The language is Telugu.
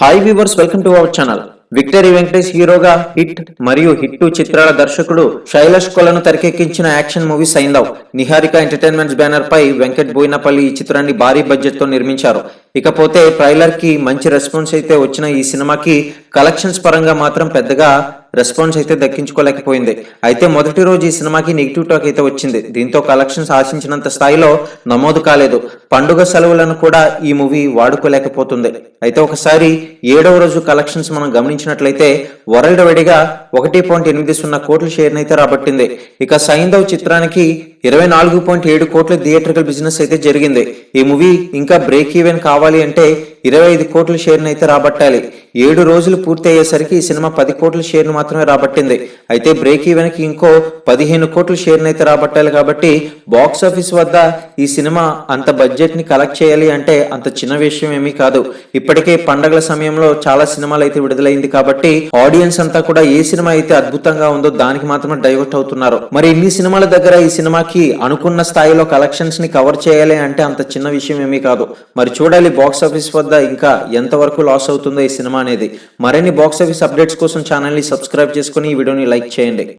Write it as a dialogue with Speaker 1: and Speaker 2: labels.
Speaker 1: Hi viewers welcome to our channel victory Venkatesh హీరోగా హిట్ మరియు హిట్ టూ చిత్రాల దర్శకుడు శైలష్ కొలను తెరకెక్కించిన action movie Saindhav Niharika entertainments banner పై వెంకట్ బోయినపల్లి ఈ చిత్రాన్ని భారీ బడ్జెట్తో నిర్మించారు. ఇకపోతే ట్రైలర్కి మంచి రెస్పాన్స్ అయితే వచ్చిన ఈ సినిమాకి కలెక్షన్స్ పరంగా మాత్రం పెద్దగా రెస్పాన్స్ అయితే దక్కించుకోలేకపోయింది. అయితే మొదటి రోజు ఈ సినిమాకి నెగిటివ్ టాక్ అయితే వచ్చింది. దీంతో కలెక్షన్స్ ఆశించినంత స్థాయిలో నమోదు కాలేదు. పండుగ సెలవులను కూడా ఈ మూవీ వాడుకోలేకపోతుంది. అయితే ఒకసారి ఏడవ రోజు కలెక్షన్స్ మనం గమనించినట్లయితే వరల్డ్ వైడ్గా ఒకటి పాయింట్ ఎనిమిది సున్నా కోట్ల షేర్ అయితే రాబట్టింది. ఇక సైందవ్ చిత్రానికి ఇరవై నాలుగు పాయింట్ ఏడు కోట్ల థియేటర్కల్ బిజినెస్ అయితే జరిగింది. ఈ మూవీ ఇంకా బ్రేక్ ఈవెన్ కావాలి అంటే ఇరవై ఐదు కోట్ల షేర్ను అయితే రాబట్టాలి. ఏడు రోజులు పూర్తి అయ్యేసరికి ఈ సినిమా పది కోట్ల షేర్ను మాత్రమే రాబట్టింది. అయితే బ్రేక్ ఈవెన్కి ఇంకో పదిహేను కోట్ల షేర్ను అయితే రాబట్టాలి కాబట్టి బాక్స్ ఆఫీస్ వద్ద ఈ సినిమా అంత బడ్జెట్ని కలెక్ట్ చేయాలి అంటే అంత చిన్న విషయం ఏమీ కాదు. ఇప్పటికే పండగల సమయంలో చాలా సినిమాలు అయితే విడుదలైంది కాబట్టి ఆడియన్స్ అంతా కూడా ఏ సినిమా అయితే అద్భుతంగా ఉందో దానికి మాత్రమే డైవర్ట్ అవుతున్నారు. మరి ఇన్ని సినిమాల దగ్గర ఈ సినిమాకి అనుకున్న స్థాయిలో కలెక్షన్స్ని కవర్ చేయాలి అంటే అంత చిన్న విషయం ఏమీ కాదు. మరి చూడాలి బాక్స్ ఆఫీస్ వద్ద ఇంకా ఎంతవరకు లాస్ అవుతుందో ఈ సినిమా అనేది. మరిన్ని బాక్స్ ఆఫీస్ అప్డేట్స్ కోసం ఛానల్ని సబ్స్క్రైబ్ చేసుకుని ఈ వీడియోని లైక్ చేయండి.